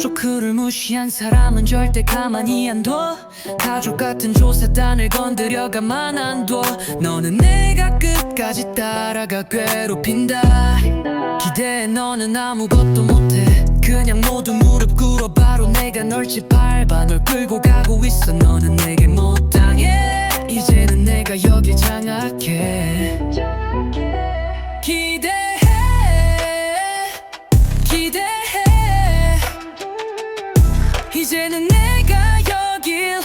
조크를 무시한 사람은 절대 가만히 안 둬. 가족 같은 조사단을 건드려 가만 안둬. 너는 내가 끝까지 따라가 괴롭힌다. 기대해 너는 아무것도 못해. 그냥 모두 무릎 꿇어 내가 널 짓밟아 널 끌고 가고 있어. 너는 내게 못 당해. 이제는 내가 여길 장악해. 기대해. 기대해. 이제는 내가 여길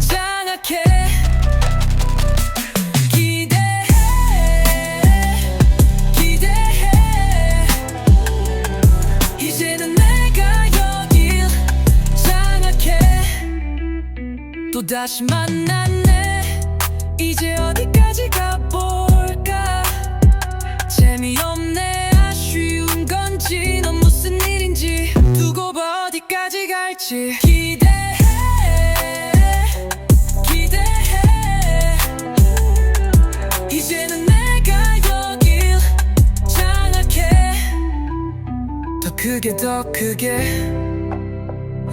장악해 또 다시 만났네. 이제 어디까지 가볼까? 재미없네. 아쉬운 건지 넌 무슨 일인지 두고 봐. 어디까지 갈지. 기대해. 기대해. 이제는 내가 여길 장악해. 더 크게 더 크게.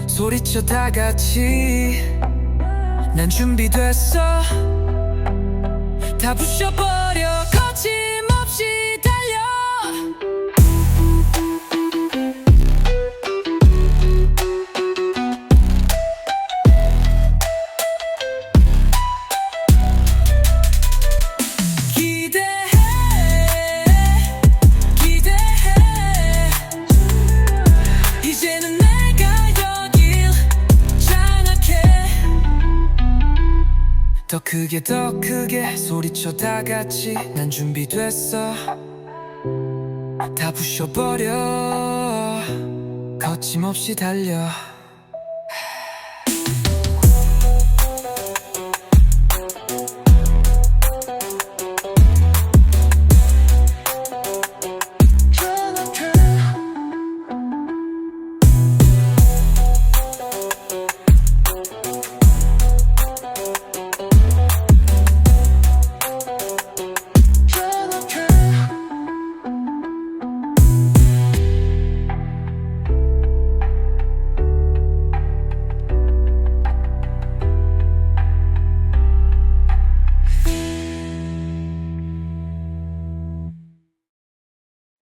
소리쳐 다 같이 난 준비됐어. 다 부셔버려 더 크게 더 크게 소리쳐 다 같이 난 준비됐어. 다 부셔버려. 거침없이 달려